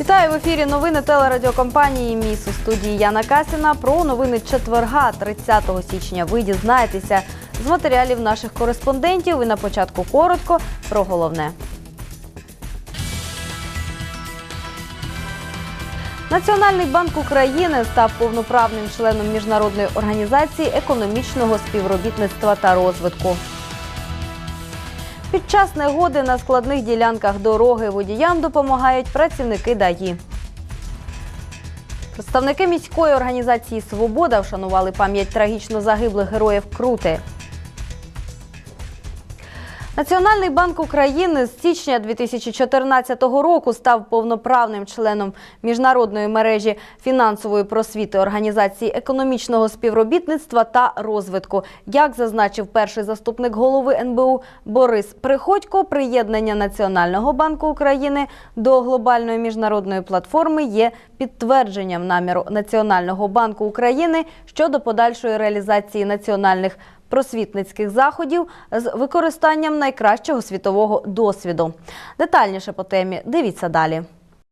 Вітаю в ефірі новини телерадіокомпанії Міс у студії Яна Касіна. Про новини четверга, 30 січня. Ви дізнаєтеся з матеріалів наших кореспондентів. І на початку коротко про головне. Національний банк України став повноправним членом міжнародної організації економічного співробітництва та розвитку. Під час негоди на складних ділянках дороги водіям допомагають працівники ДАІ. Представники міської організації Свобода вшанували пам'ять трагічно загиблих героїв Крути. Національний банк України з січня 2014 року став повноправним членом міжнародної мережі фінансової просвіти організації економічного співробітництва та розвитку. Як зазначив перший заступник голови НБУ Борис Приходько, приєднання Національного банку України до глобальної міжнародної платформи є підтвердженням наміру Національного банку України щодо подальшої реалізації національних просвітницьких заходів з використанням найкращого світового досвіду. Детальніше по темі дивіться далі.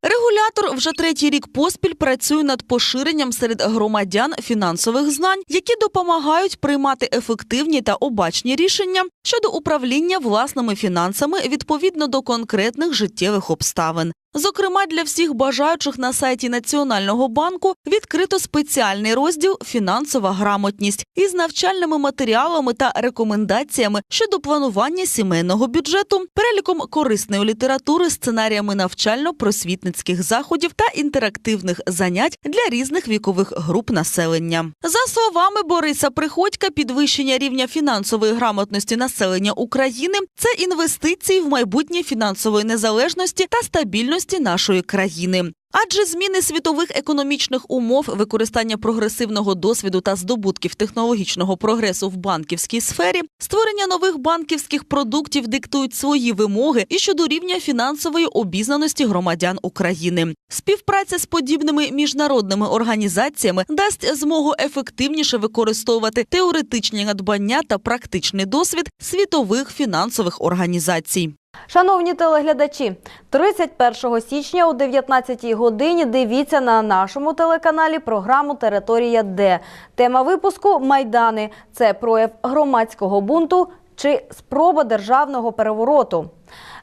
Регулятор вже третій рік поспіль працює над поширенням серед громадян фінансових знань, які допомагають приймати ефективні та обачні рішення щодо управління власними фінансами відповідно до конкретних життєвих обставин. Зокрема, для всіх бажаючих на сайті Національного банку відкрито спеціальний розділ Фінансова грамотність із навчальними матеріалами та рекомендаціями щодо планування сімейного бюджету, переліком корисної літератури, сценаріями навчально-просвітницьких заходів та інтерактивних занять для різних вікових груп населення. За словами Бориса Приходька, підвищення рівня фінансової грамотності населення України це інвестиції в майбутнє фінансової незалежності та стабільності нашої країни. Адже зміни світових економічних умов, використання прогресивного досвіду та здобутків технологічного прогресу в банківській сфері, створення нових банківських продуктів диктують свої вимоги і щодо рівня фінансової обізнаності громадян України. Співпраця з подібними міжнародними організаціями дасть змогу ефективніше використовувати теоретичні надбання та практичний досвід світових фінансових організацій. Шановні телеглядачі, 31 січня о 19 годині дивіться на нашому телеканалі програму Територія Д. Тема випуску Майдани. Це прояв громадського бунту чи спроба державного перевороту.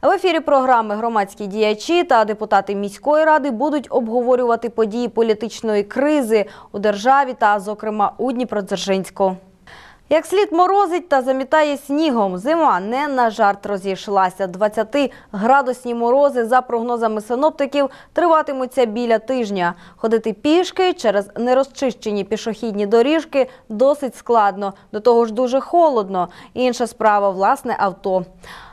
В ефірі програми громадські діячі та депутати міської ради будуть обговорювати події політичної кризи у державі та, зокрема, у Дніпродзержинську. Як слід морозить та замітає снігом, зима не на жарт розійшлася. 20-градусні морози, за прогнозами синоптиків, триватимуться біля тижня. Ходити пішки через нерозчищені пішохідні доріжки досить складно. До того ж дуже холодно. Інша справа – власне авто.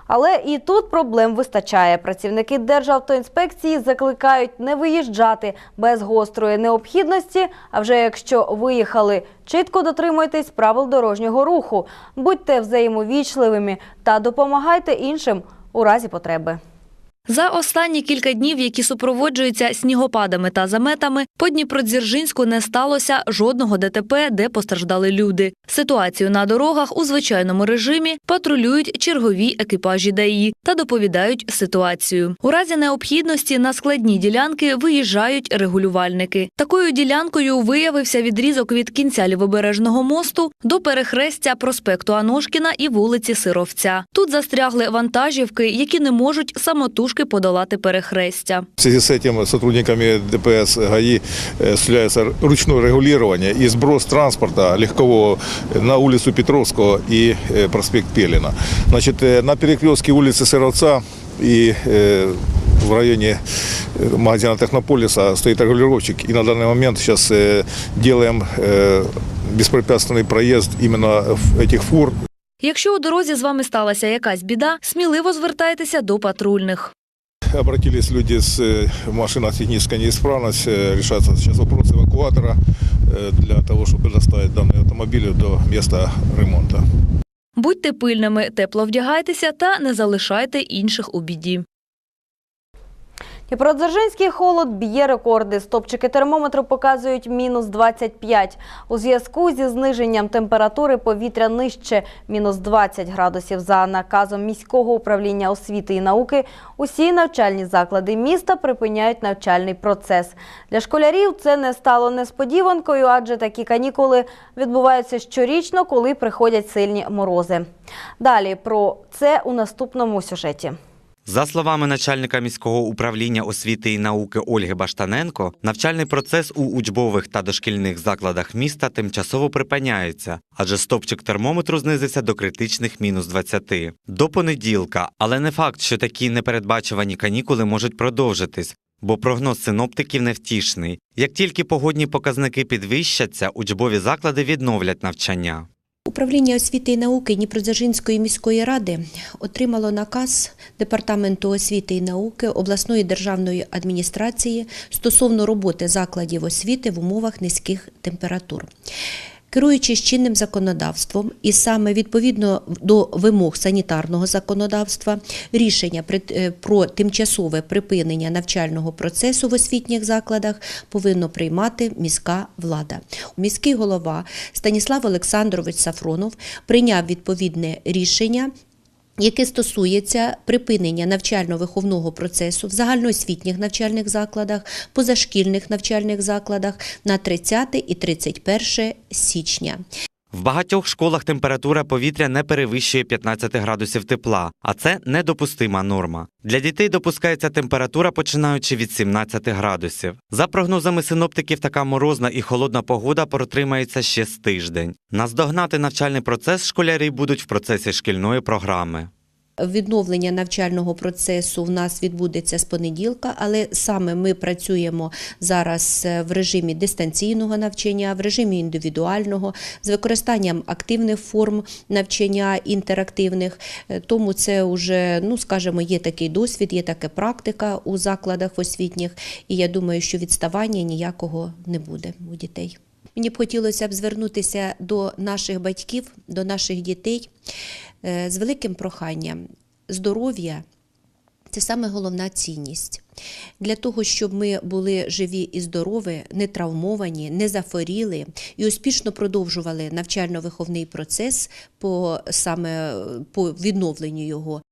Але і тут проблем вистачає. Працівники Державтоінспекції закликають не виїжджати без гострої необхідності. А вже якщо виїхали, чітко дотримуйтесь правил дорожнього руху, будьте взаємовічливими та допомагайте іншим у разі потреби. За останні кілька днів, які супроводжуються снігопадами та заметами, по Дніпродзержинську не сталося жодного ДТП, де постраждали люди. Ситуацію на дорогах у звичайному режимі патрулюють чергові екіпажі ДАІ та доповідають ситуацію. У разі необхідності на складні ділянки виїжджають регулювальники. Такою ділянкою виявився відрізок від кінця лівобережного мосту до перехрестя проспекту Аношкіна і вулиці Сировця. Тут застрягли вантажівки, які не можуть самотужки подолати перехрестя. В связи с этим сотрудниками ДПС ГАИ э, осуществляется ручное регулирование и сброс транспорта легкового на улицу Петровского и э, проспект Пелина. Значит, э, на перекрестке улицы Сыровца и э, в районе э, магазина Технополиса стоит регулировщик. И на данный момент сейчас э, делаем э, беспрепятственный проезд именно в этих фур Якщо у дорозі з вами сталася якась біда, сміливо звертайтеся до патрульних. Обратились люди с э, машиной технической неисправность. Э, Решается сейчас вопрос эвакуатора э, для того, чтобы доставить данные автомобили до места ремонта. Будьте пильними, тепло вдягайтеся та не залишайте інших у біді. Дніпродзержинський холод б'є рекорди. Стопчики термометру показують мінус 25. У зв'язку зі зниженням температури повітря нижче мінус 20 градусів. За наказом міського управління освіти і науки усі навчальні заклади міста припиняють навчальний процес. Для школярів це не стало несподіванкою, адже такі канікули відбуваються щорічно, коли приходять сильні морози. Далі про це у наступному сюжеті. За словами начальника міського управління освіти і науки Ольги Баштаненко, навчальний процес у учбових та дошкільних закладах міста тимчасово припиняється, адже стопчик термометру знизився до критичних мінус 20. До понеділка, але не факт, що такі непередбачувані канікули можуть продовжитись. Бо прогноз синоптиків невтішний. Як тільки погодні показники підвищаться, учбові заклади відновлять навчання. Управління освіти і науки Дніпродзержинської міської ради отримало наказ Департаменту освіти і науки обласної державної адміністрації стосовно роботи закладів освіти в умовах низьких температур. Керуючись чинним законодавством і саме відповідно до вимог санітарного законодавства, рішення е, про тимчасове припинення навчального процесу в освітніх закладах повинно приймати міська влада. Міський голова Станіслав Олександрович Сафронов прийняв відповідне рішення яке стосується припинення навчально-виховного процесу в загальноосвітніх навчальних закладах, позашкільних навчальних закладах на 30 і 31 січня. В багатьох школах температура повітря не перевищує 15 градусів тепла, а це недопустима норма. Для дітей допускається температура починаючи від 17 градусів. За прогнозами синоптиків, така морозна і холодна погода протримається ще з тиждень. Наздогнати навчальний процес школярі будуть в процесі шкільної програми. Відновлення навчального процесу в нас відбудеться з понеділка, але саме ми працюємо зараз е, в режимі дистанційного навчання, в режимі індивідуального, з використанням активних форм навчання інтерактивних. Е, Тому це вже, ну скажімо, є такий досвід, є така практика у закладах освітніх, і я думаю, що відставання ніякого не буде у дітей. Мені б хотілося б звернутися до наших батьків, до наших дітей з великим проханням. Здоров'я це саме головна цінність. Для того, щоб ми були живі і здорові, не травмовані, не захворіли і успішно продовжували навчально-виховний процес по саме по відновленню його.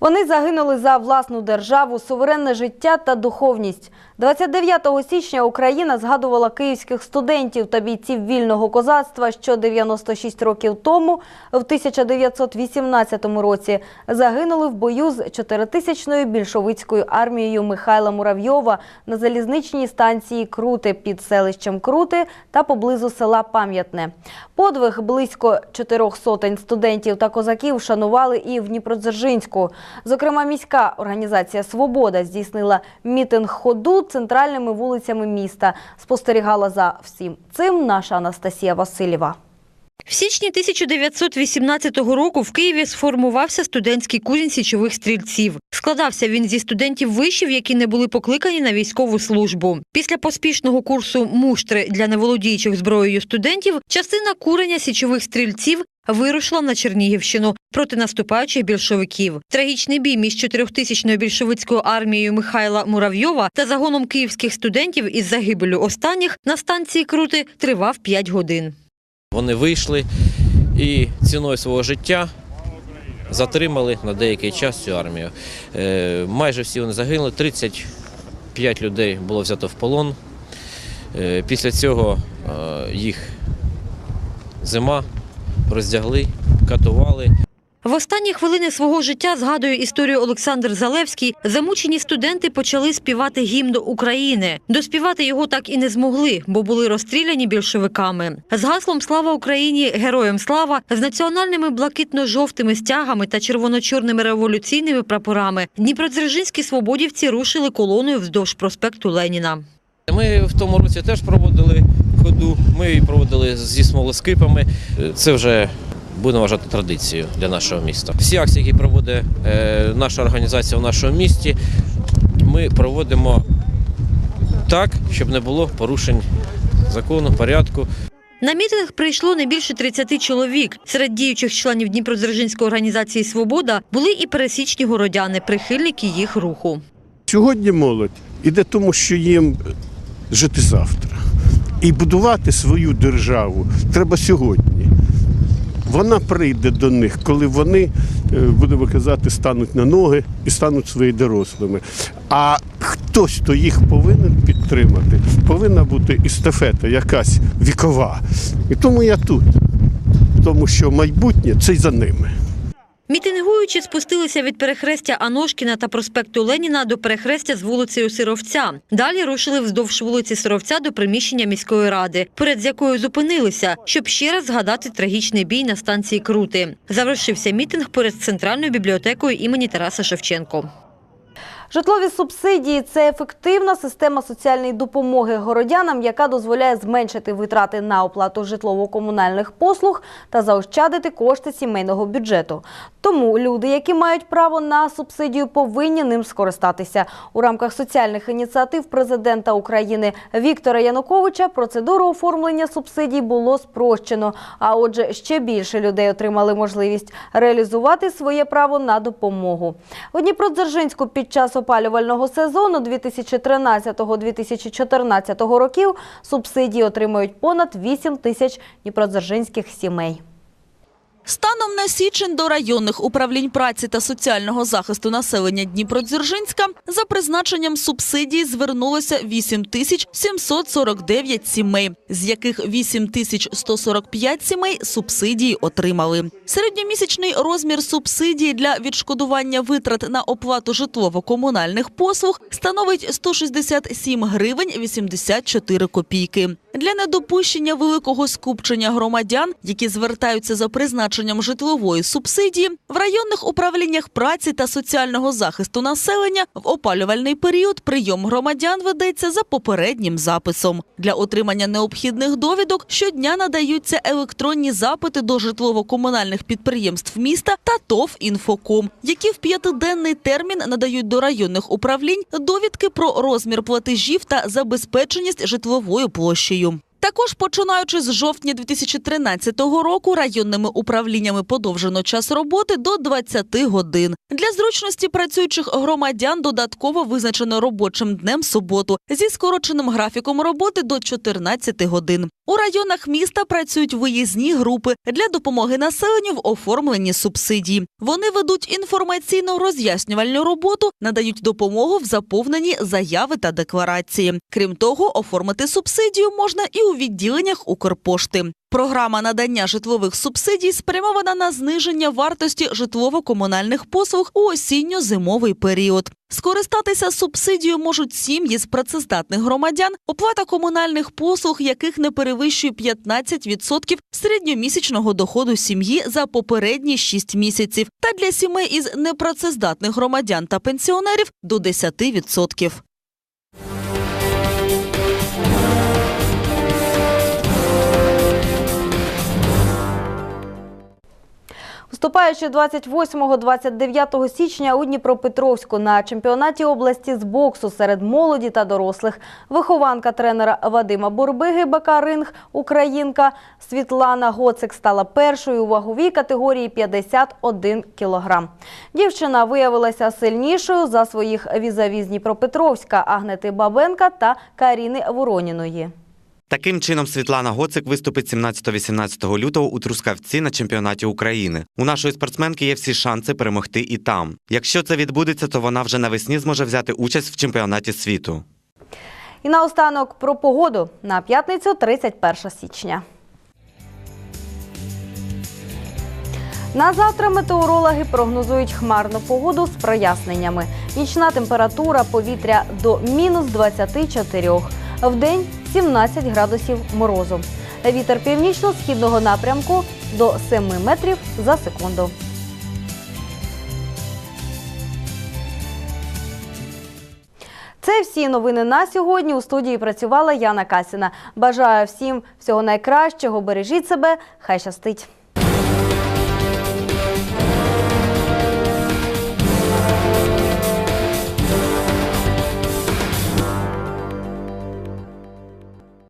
Вони загинули за власну державу, суверенне життя та духовність. 29 січня Україна згадувала київських студентів та бійців вільного козацтва, що 96 років тому, в 1918 році, загинули в бою з 4000-ю більшовицькою армією Михайла Муравйова на залізничній станції Крути під селищем Крути та поблизу села Пам'ятне. Подвиг близько чотирьох сотень студентів та козаків шанували і в Дніпродзержинську. Зокрема, міська організація Свобода здійснила мітинг ходу центральними вулицями міста. Спостерігала за всім цим наша Анастасія Васильєва. В січні 1918 року в Києві сформувався студентський курінь січових стрільців. Складався він зі студентів вишів, які не були покликані на військову службу. Після поспішного курсу муштри для неволодіючих зброєю студентів частина куреня січових стрільців вирушила на Чернігівщину проти наступаючих більшовиків. Трагічний бій між чотирьохтисячною більшовицькою армією Михайла Муравйова та загоном київських студентів із загибелю останніх на станції Крути тривав 5 годин. Вони вийшли і ціною свого життя затримали на деякий час цю армію. Е, Майже всі вони загинули, 35 людей було взято в полон. Е, Після цього е, їх зима роздягли, катували. В останні хвилини свого життя згадує історію Олександр Залевський. Замучені студенти почали співати гімн до України. Доспівати його так і не змогли, бо були розстріляні більшовиками. З гаслом Слава Україні! Героям слава з національними блакитно-жовтими стягами та червоно-чорними революційними прапорами Дніпродзержинські свободівці рушили колоною вздовж проспекту Леніна. Ми в тому році теж проводили ходу, ми її проводили зі смолоскипами. Е, Це вже будемо вважати традицією для нашого міста. Всі акції, які проводить е, наша організація в нашому місті, ми проводимо так, щоб не було порушень закону, порядку. На мітинг прийшло не більше 30 чоловік. Серед діючих членів Дніпродзержинської організації Свобода були і пересічні городяни, прихильники їх руху. Сьогодні молодь іде тому, що їм жити завтра. І будувати свою державу треба сьогодні. Вона прийде до них, коли вони, е, будемо казати, стануть на ноги і стануть свої дорослими. А хтось, хто їх повинен підтримати, повинна бути естафета якась вікова. І тому я тут, тому що майбутнє це й за ними. Мітингуючі спустилися від перехрестя Аношкіна та проспекту Леніна до перехрестя з вулицею Сировця. Далі рушили вздовж вулиці Сировця до приміщення міської ради, перед якою зупинилися, щоб ще раз згадати трагічний бій на станції Крути. Завершився мітинг перед центральною бібліотекою імені Тараса Шевченко. Житлові субсидії це ефективна система соціальної допомоги городянам, яка дозволяє зменшити витрати на оплату житлово-комунальних послуг та заощадити кошти сімейного бюджету. Тому люди, які мають право на субсидію, повинні ним скористатися. У рамках соціальних ініціатив президента України Віктора Януковича процедуру оформлення субсидій було спрощено. А отже, ще більше людей отримали можливість реалізувати своє право на допомогу. У Дніпродзержинську під час опалювального сезону 2013-2014 років субсидії отримують понад 8 тисяч дніпродзержинських сімей. Станом на січень до районних управлінь праці та соціального захисту населення Дніпродзержинська за призначенням субсидій звернулося 8 тисяч 749 сімей, з яких 8 тисяч 145 сімей субсидії отримали. Середньомісячний розмір субсидії для відшкодування витрат на оплату житлово-комунальних послуг становить 167 гривень 84 копійки. Для недопущення великого скупчення громадян, які звертаються за призначенням житлової субсидії, в районних управліннях праці та соціального захисту населення в опалювальний період прийом громадян ведеться за попереднім записом. Для отримання необхідних довідок щодня надаються електронні запити до житлово-комунальних підприємств міста та ТОВ «Інфоком», які в п'ятиденний термін надають до районних управлінь довідки про розмір платежів та забезпеченість житловою площею. Також починаючи з жовтня 2013 року районними управліннями подовжено час роботи до 20 годин. Для зручності працюючих громадян додатково визначено робочим днем суботу зі скороченим графіком роботи до 14 годин. У районах міста працюють виїзні групи для допомоги населенню в оформленні субсидій. Вони ведуть інформаційно роз'яснювальну роботу, надають допомогу в заповненні заяви та декларації. Крім того, оформити субсидію можна і у відділеннях Укрпошти. Програма надання житлових субсидій спрямована на зниження вартості житлово-комунальних послуг у осінньо-зимовий період. Скористатися субсидією можуть сім'ї з працездатних громадян, оплата комунальних послуг, яких не перевищує 15% середньомісячного доходу сім'ї за попередні 6 місяців, та для сімей із непрацездатних громадян та пенсіонерів до 10%. Вступаючи 28-29 січня у Дніпропетровську на чемпіонаті області з боксу серед молоді та дорослих, вихованка тренера Вадима Бурбиги БК «Ринг» Українка Світлана Гоцик стала першою у ваговій категорії 51 кілограм. Дівчина виявилася сильнішою за своїх візаві з Дніпропетровська Агнети Бабенка та Каріни Вороніної. Таким чином, Світлана Гоцик виступить 17-18 лютого у Трускавці на чемпіонаті України. У нашої спортсменки є всі шанси перемогти і там. Якщо це відбудеться, то вона вже навесні зможе взяти участь в чемпіонаті світу. І наостанок про погоду на п'ятницю 31 січня. На завтра метеорологи прогнозують хмарну погоду з проясненнями. Нічна температура повітря до мінус 24. В день 17 градусів морозу. Вітер північно-східного напрямку до 7 метрів за секунду. Це всі новини на сьогодні. У студії працювала Яна Касіна. Бажаю всім всього найкращого. Бережіть себе. Хай щастить.